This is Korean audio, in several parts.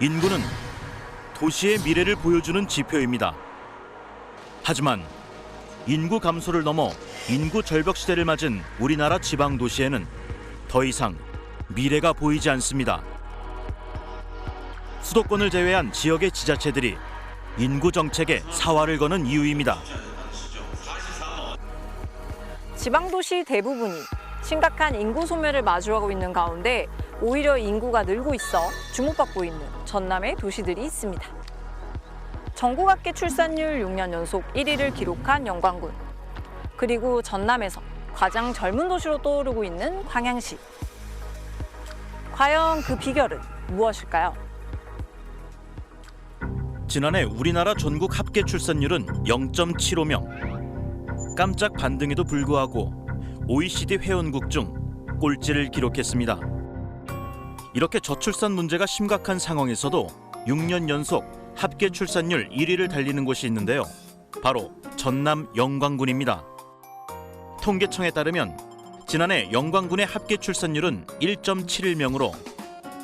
인구는 도시의 미래를 보여주는 지표입니다. 하지만 인구 감소를 넘어 인구 절벽 시대를 맞은 우리나라 지방 도시에는 더 이상 미래가 보이지 않습니다. 수도권을 제외한 지역의 지자체들이 인구 정책에 사활을 거는 이유입니다. 지방 도시 대부분이 심각한 인구 소멸을 마주하고 있는 가운데 오히려 인구가 늘고 있어 주목받고 있는 전남의 도시들이 있습니다. 전국 합계 출산율 6년 연속 1위를 기록한 영광군. 그리고 전남에서 가장 젊은 도시로 떠오르고 있는 광양시. 과연 그 비결은 무엇일까요? 지난해 우리나라 전국 합계 출산율은 0.75명. 깜짝 반등에도 불구하고 OECD 회원국 중 꼴찌를 기록했습니다. 이렇게 저출산 문제가 심각한 상황에서도 6년 연속 합계 출산율 1위를 달리는 곳이 있는데요. 바로 전남 영광군입니다. 통계청에 따르면 지난해 영광군의 합계 출산율은 1.71명으로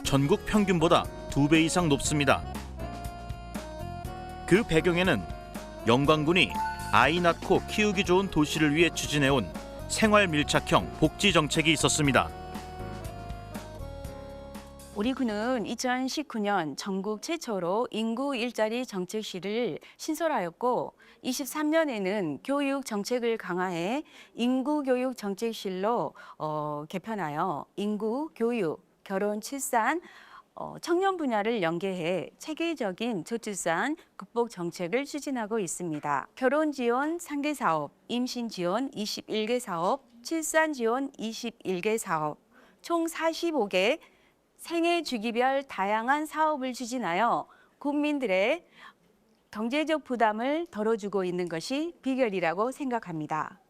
전국 평균보다 두배 이상 높습니다. 그 배경에는 영광군이 아이 낳고 키우기 좋은 도시를 위해 추진해온 생활 밀착형 복지 정책이 있었습니다. 우리 군은 2019년 전국 최초로 인구 일자리 정책실을 신설하였고 23년에는 교육 정책을 강화해 인구 교육 정책실로 어, 개편하여 인구 교육, 결혼, 출산, 어, 청년 분야를 연계해 체계적인 저출산 극복 정책을 추진하고 있습니다. 결혼 지원 3개 사업, 임신 지원 21개 사업, 출산 지원 21개 사업, 총 45개 생애 주기별 다양한 사업을 추진하여 국민들의 경제적 부담을 덜어주고 있는 것이 비결이라고 생각합니다.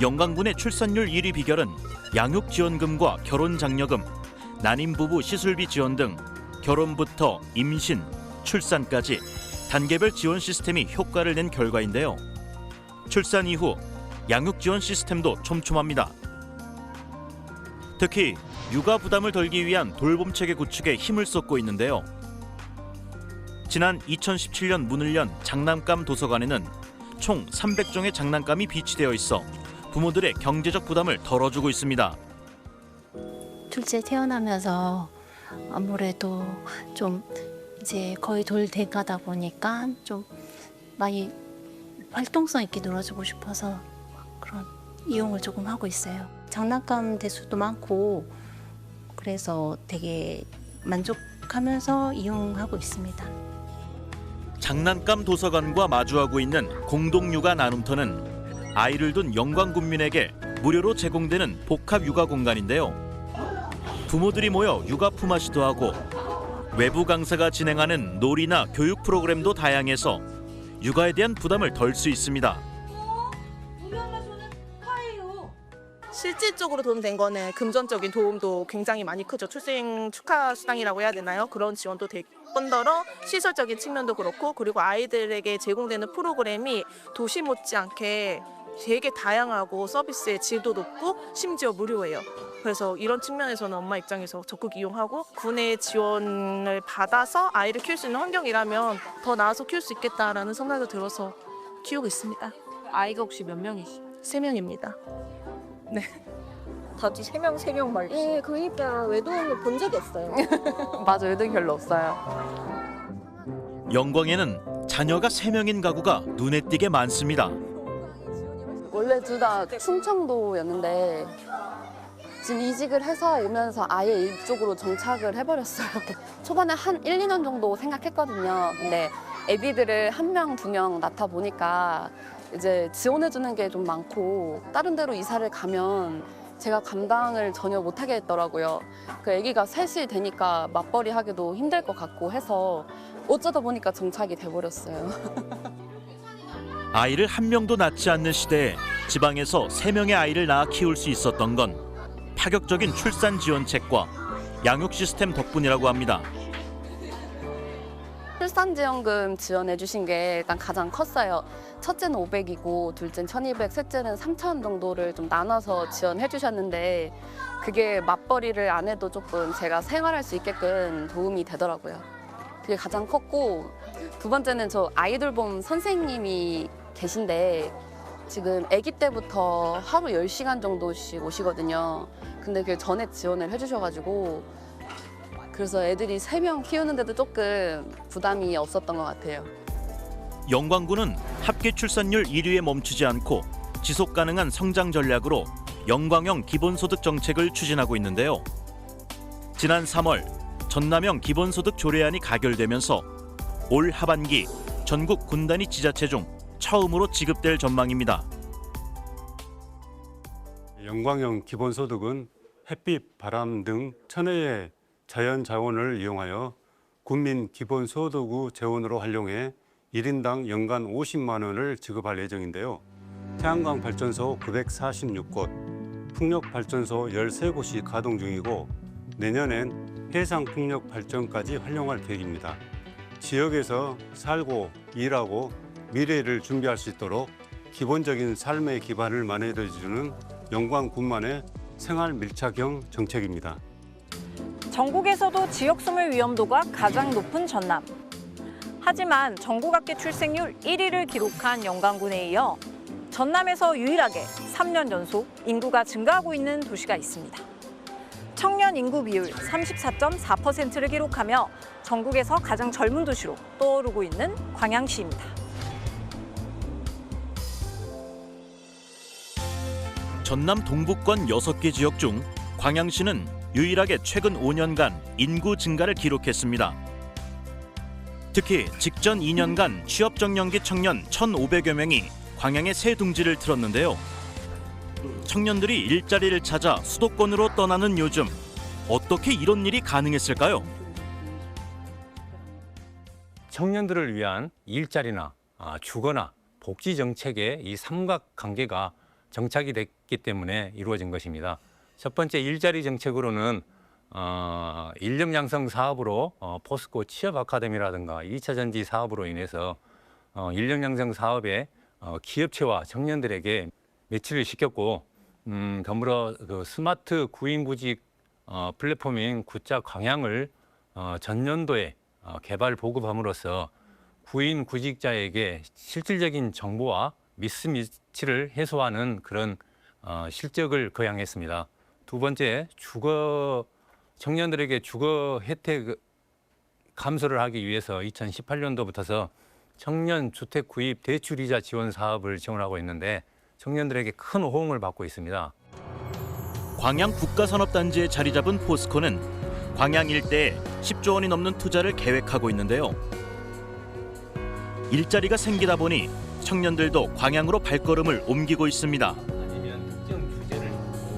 영광군의 출산율 1위 비결은 양육 지원금과 결혼 장려금, 난임 부부 시술비 지원 등 결혼부터 임신, 출산까지 단계별 지원 시스템이 효과를 낸 결과인데요. 출산 이후 양육 지원 시스템도 촘촘합니다. 특히 육아 부담을 덜기 위한 돌봄 체계 구축에 힘을 쏟고 있는데요. 지난 2017년 문을 연 장난감 도서관에는 총 300종의 장난감이 비치되어 있어 부모들의 경제적 부담을 덜어주고 있습니다. 둘째 태어나면서 아무래도 좀 이제 거의 돌 돼가다 보니까 좀 많이 활동성 있게 놀아주고 싶어서 그런 이용을 조금 하고 있어요. 장난감 대수도 많고 그래서 되게 만족하면서 이용하고 있습니다. 장난감 도서관과 마주하고 있는 공동육아 나눔터는 아이를 둔 영광군민에게 무료로 제공되는 복합 육아 공간인데요. 부모들이 모여 육아 품앗이도 하고 외부 강사가 진행하는 놀이나 교육 프로그램도 다양해서 육아에 대한 부담을 덜 수 있습니다. 실질적으로 도움된 거는 금전적인 도움도 굉장히 많이 크죠. 출생 축하 수당이라고 해야 되나요? 그런 지원도 될 뿐더러 시설적인 측면도 그렇고 그리고 아이들에게 제공되는 프로그램이 도시 못지않게 되게 다양하고 서비스의 질도 높고 심지어 무료예요. 그래서 이런 측면에서는 엄마 입장에서 적극 이용하고 군의 지원을 받아서 아이를 키울 수 있는 환경이라면 더 나아서 키울 수 있겠다라는 생각이 들어서 키우고 있습니다. 아이가 혹시 몇 명이시? 세 명입니다. 다들 세 명, 세명 말이시. 예, 그러니까 외도움을 본 적이 없어요. 맞아, 애들이 별로 없어요. 영광에는 자녀가 세명인 가구가 눈에 띄게 많습니다. 원래 둘 다 충청도였는데 지금 이직을 해서 오면서 아예 이쪽으로 정착을 해버렸어요. 초반에 한 1, 2년 정도 생각했거든요. 근데 애기들을 한 명, 두 명 낳다 보니까 이제 지원해주는 게 좀 많고 다른 데로 이사를 가면 제가 감당을 전혀 못하게 했더라고요. 그 아기가 셋이 되니까 맞벌이 하기도 힘들 것 같고 해서 어쩌다 보니까 정착이 돼버렸어요. 아이를 한 명도 낳지 않는 시대에 지방에서 세 명의 아이를 낳아 키울 수 있었던 건 파격적인 출산 지원책과 양육 시스템 덕분이라고 합니다. 출산지원금 지원해 주신 게 일단 가장 컸어요. 첫째는 500이고 둘째는 1200, 셋째는 3000 정도를 좀 나눠서 지원해 주셨는데 그게 맞벌이를 안 해도 조금 제가 생활할 수 있게끔 도움이 되더라고요. 그게 가장 컸고 두 번째는 저 아이돌봄 선생님이 계신데 지금 아기 때부터 하루 10시간 정도씩 오시거든요. 근데 그 전액 지원을 해주셔가지고 그래서 애들이 세 명 키우는데도 조금 부담이 없었던 것 같아요. 영광군은 합계 출산율 1위에 멈추지 않고 지속 가능한 성장 전략으로 영광형 기본소득 정책을 추진하고 있는데요. 지난 3월 전남형 기본소득 조례안이 가결되면서 올 하반기 전국 군단위 지자체 중 처음으로 지급될 전망입니다. 영광형 기본소득은 햇빛, 바람 등 천혜의 자연 자원을 이용하여 국민 기본 소득 재원으로 활용해 1인당 연간 50만 원을 지급할 예정인데요. 태양광 발전소 946곳, 풍력 발전소 13곳이 가동 중이고 내년엔 해상 풍력 발전까지 활용할 계획입니다. 지역에서 살고 일하고 미래를 준비할 수 있도록 기본적인 삶의 기반을 마련해 주는 영광군만의 생활 밀착형 정책입니다. 전국에서도 지역 소멸 위험도가 가장 높은 전남. 하지만 전국 합계 출생률 1위를 기록한 영광군에 이어 전남에서 유일하게 3년 연속 인구가 증가하고 있는 도시가 있습니다. 청년 인구 비율 34.4%를 기록하며 전국에서 가장 젊은 도시로 떠오르고 있는 광양시입니다. 전남 동부권 6개 지역 중 광양시는 유일하게 최근 5년간 인구 증가를 기록했습니다. 특히 직전 2년간 취업 정년기 청년 1,500여 명이 광양의 새 둥지를 틀었는데요. 청년들이 일자리를 찾아 수도권으로 떠나는 요즘 어떻게 이런 일이 가능했을까요? 청년들을 위한 일자리나 아, 주거나 복지 정책의 이 삼각관계가 정착이 됐기 때문에 이루어진 것입니다. 첫 번째 일자리 정책으로는 어, 인력 양성 사업으로 어, 포스코 취업 아카데미라든가 2차 전지 사업으로 인해서 어, 인력 양성 사업에 어, 기업체와 청년들에게 매치를 시켰고 음, 더불어 그 스마트 구인구직 어, 플랫폼인 구자 광양을 어, 전년도에 어, 개발 보급함으로써 구인 구직자에게 실질적인 정보와 미스미치를 해소하는 그런 어, 실적을 거양했습니다. 두 번째, 주거 청년들에게 주거 혜택 감소를 하기 위해서 2018년도부터서 청년 주택 구입 대출 이자 지원 사업을 지원하고 있는데 청년들에게 큰 호응을 받고 있습니다. 광양 국가산업단지에 자리 잡은 포스코는 광양 일대에 10조 원이 넘는 투자를 계획하고 있는데요. 일자리가 생기다 보니 청년들도 광양으로 발걸음을 옮기고 있습니다.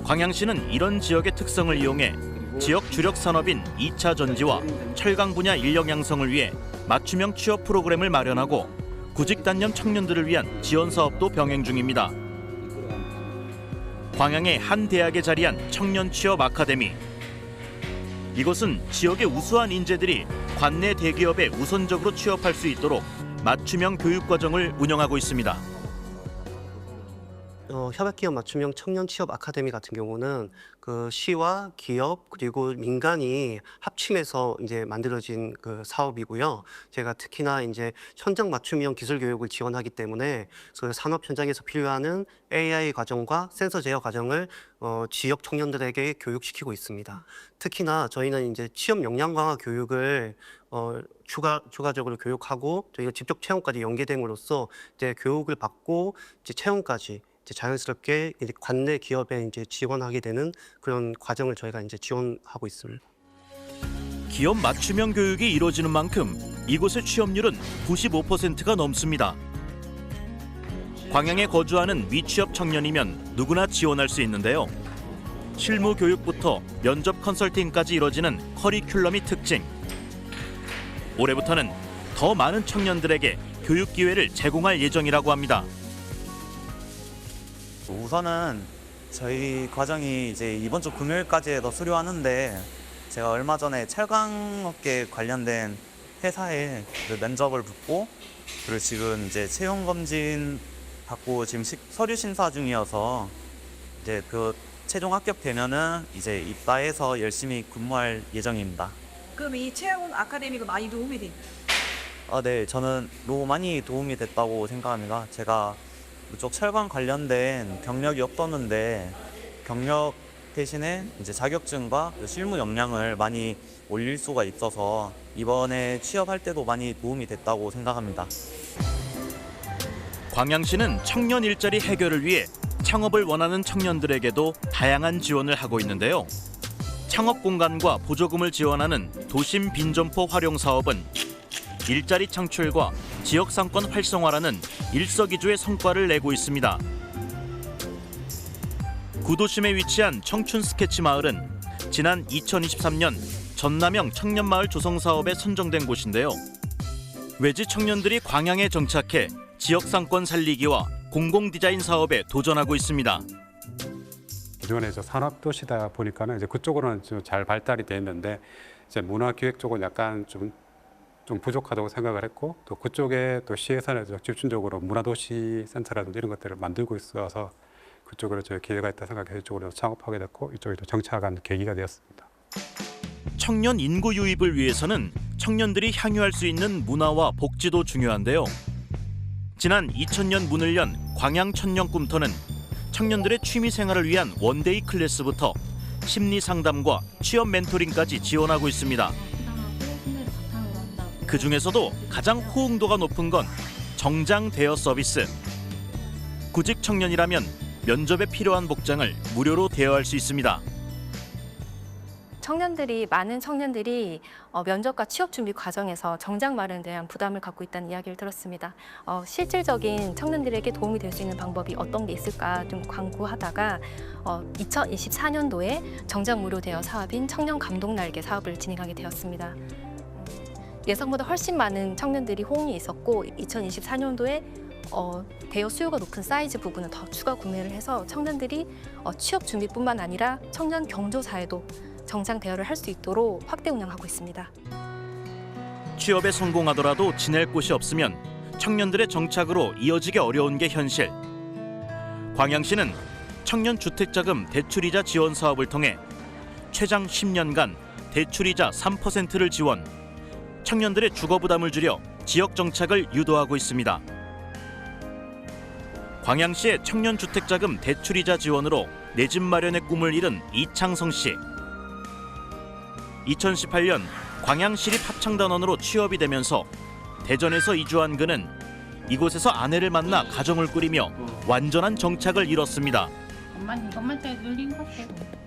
광양시는 이런 지역의 특성을 이용해 지역 주력 산업인 2차 전지와 철강 분야 인력 양성을 위해 맞춤형 취업 프로그램을 마련하고 구직 단년 청년들을 위한 지원 사업도 병행 중입니다. 광양의 한 대학에 자리한 청년 취업 아카데미. 이곳은 지역의 우수한 인재들이 관내 대기업에 우선적으로 취업할 수 있도록 맞춤형 교육 과정을 운영하고 있습니다. 어, 협약기업 맞춤형 청년 취업 아카데미 같은 경우는 그 시와 기업 그리고 민간이 합심해서 이제 만들어진 그 사업이고요. 제가 특히나 이제 현장 맞춤형 기술 교육을 지원하기 때문에 그 산업 현장에서 필요하는 AI 과정과 센서 제어 과정을 어, 지역 청년들에게 교육시키고 있습니다. 특히나 저희는 이제 취업 역량 강화 교육을 어, 추가 추가적으로 교육하고 저희가 직접 채용까지 연계됨으로써 이제 교육을 받고 이제 채용까지 이제 자연스럽게 이제 관내 기업에 이제 지원하게 되는 그런 과정을 저희가 이제 지원하고 있습니다. 기업 맞춤형 교육이 이루어지는 만큼 이곳의 취업률은 95%가 넘습니다. 광양에 거주하는 미취업 청년이면 누구나 지원할 수 있는데요. 실무 교육부터 면접 컨설팅까지 이뤄지는 커리큘럼이 특징. 올해부터는 더 많은 청년들에게 교육 기회를 제공할 예정이라고 합니다. 우선은 저희 과정이 이제 이번 주 금요일까지도 수료하는데 제가 얼마 전에 철강업계 관련된 회사에 그 면접을 붙고 그리고 지금 이제 채용 검진 받고 지금 시- 서류 심사 중이어서 이제 그 최종 합격되면은 이제 입사해서 열심히 근무할 예정입니다. 그럼 이 채용 아카데미가 많이 도움이 됩니다. 아, 네, 저는 너무 많이 도움이 됐다고 생각합니다. 제가 이쪽 철강 관련된 경력이 없었는데 경력 대신에 이제 자격증과 그 실무 역량을 많이 올릴 수가 있어서 이번에 취업할 때도 많이 도움이 됐다고 생각합니다. 광양시는 청년 일자리 해결을 위해 창업을 원하는 청년들에게도 다양한 지원을 하고 있는데요. 창업 공간과 보조금을 지원하는 도심 빈점포 활용 사업은 일자리 창출과 지역 상권 활성화라는 일석이조의 성과를 내고 있습니다. 구도심에 위치한 청춘 스케치 마을은 지난 2023년 전남형 청년마을 조성 사업에 선정된 곳인데요. 외지 청년들이 광양에 정착해 지역 상권 살리기와 공공 디자인 사업에 도전하고 있습니다. 기존에 저 산업 도시다 보니까는 이제 그쪽으로는 좀 잘 발달이 돼 있는데 이제 문화 기획 쪽은 약간 좀 좀 부족하다고 생각을 했고 또 그쪽에 또 시에서는 좀 집중적으로 문화도시 센터라든지 이런 것들을 만들고 있어서 그쪽으로 저 기회가 있다 생각해서 이쪽으로 창업하게 됐고 이쪽에 또 정착한 계기가 되었습니다. 청년 인구 유입을 위해서는 청년들이 향유할 수 있는 문화와 복지도 중요한데요. 지난 2000년 문을 연 광양 천년 꿈터는 청년들의 취미 생활을 위한 원데이 클래스부터 심리 상담과 취업 멘토링까지 지원하고 있습니다. 그 중에서도 가장 호응도가 높은 건 정장 대여 서비스. 구직 청년이라면 면접에 필요한 복장을 무료로 대여할 수 있습니다. 청년들이 많은 청년들이 어, 면접과 취업 준비 과정에서 정장 마련에 대한 부담을 갖고 있다는 이야기를 들었습니다. 어, 실질적인 청년들에게 도움이 될 수 있는 방법이 어떤 게 있을까 좀 광고하다가 어, 2024년도에 정장 무료 대여 사업인 청년 감동 날개 사업을 진행하게 되었습니다. 예상보다 훨씬 많은 청년들이 호응이 있었고 2024년도에 어, 대여 수요가 높은 사이즈 부분은 더 추가 구매를 해서 청년들이 어, 취업 준비뿐만 아니라 청년 경조사에도 정장 대여를 할 수 있도록 확대 운영하고 있습니다. 취업에 성공하더라도 지낼 곳이 없으면 청년들의 정착으로 이어지기 어려운 게 현실. 광양시는 청년 주택자금 대출이자 지원 사업을 통해 최장 10년간 대출이자 3%를 지원, 청년들의 주거 부담을 줄여 지역 정착을 유도하고 있습니다. 광양시의 청년 주택자금 대출이자 지원으로 내 집 마련의 꿈을 이룬 이창성 씨. 2018년 광양시립 합창단원으로 취업이 되면서 대전에서 이주한 그는 이곳에서 아내를 만나 가정을 꾸리며 완전한 정착을 이뤘습니다. 엄마는 이것만 때 눌린 것 같아.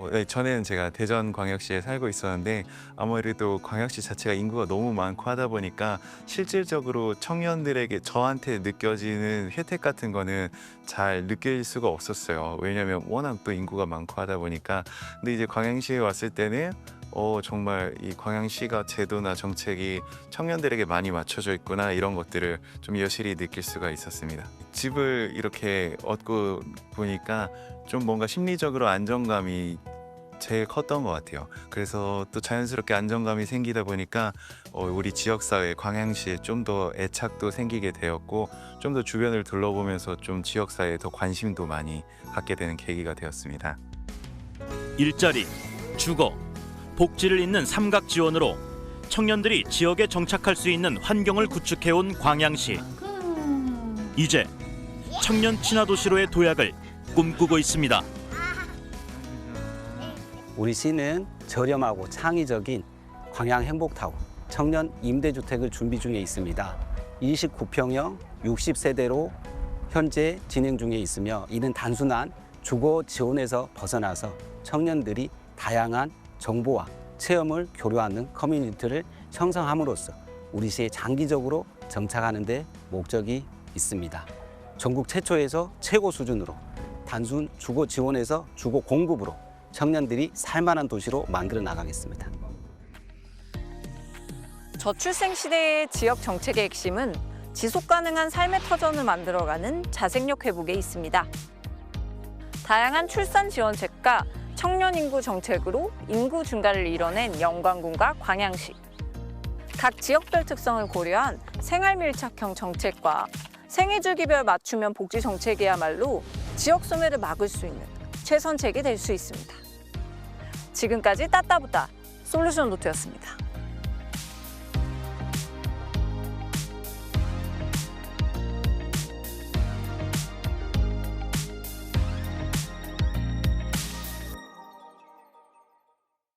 어, 네, 전에는 제가 대전 광역시에 살고 있었는데 아무래도 광역시 자체가 인구가 너무 많고 하다 보니까 실질적으로 청년들에게 저한테 느껴지는 혜택 같은 거는 잘 느낄 수가 없었어요. 왜냐하면 워낙 또 인구가 많고 하다 보니까 근데 이제 광양시에 왔을 때는 어 정말 이 광양시가 제도나 정책이 청년들에게 많이 맞춰져 있구나 이런 것들을 좀 여실히 느낄 수가 있었습니다. 집을 이렇게 얻고 보니까 좀 뭔가 심리적으로 안정감이 제일 컸던 것 같아요. 그래서 또 자연스럽게 안정감이 생기다 보니까 어, 우리 지역사회 광양시에 좀 더 애착도 생기게 되었고 좀 더 주변을 둘러보면서 좀 지역사회에 더 관심도 많이 갖게 되는 계기가 되었습니다. 일자리, 주거, 복지를 잇는 삼각 지원으로 청년들이 지역에 정착할 수 있는 환경을 구축해온 광양시. 이제 청년 친화 도시로의 도약을 꿈꾸고 있습니다. 우리 시는 저렴하고 창의적인 광양 행복타운 청년 임대주택을 준비 중에 있습니다. 29평형 60세대로 현재 진행 중에 있으며 이는 단순한 주거 지원에서 벗어나서 청년들이 다양한 정보와 체험을 교류하는 커뮤니티를 형성함으로써 우리 시에 장기적으로 정착하는 데 목적이 있습니다. 전국 최초에서 최고 수준으로 단순 주거 지원에서 주거 공급으로 청년들이 살만한 도시로 만들어 나가겠습니다. 저출생 시대의 지역 정책의 핵심은 지속 가능한 삶의 터전을 만들어가는 자생력 회복에 있습니다. 다양한 출산 지원책과 청년 인구 정책으로 인구 증가를 이뤄낸 영광군과 광양시. 각 지역별 특성을 고려한 생활 밀착형 정책과 생애 주기별 맞춤형 복지 정책이야말로 지역 소멸을 막을 수 있는 최선책이 될 수 있습니다. 지금까지 따따부따 솔루션 노트였습니다.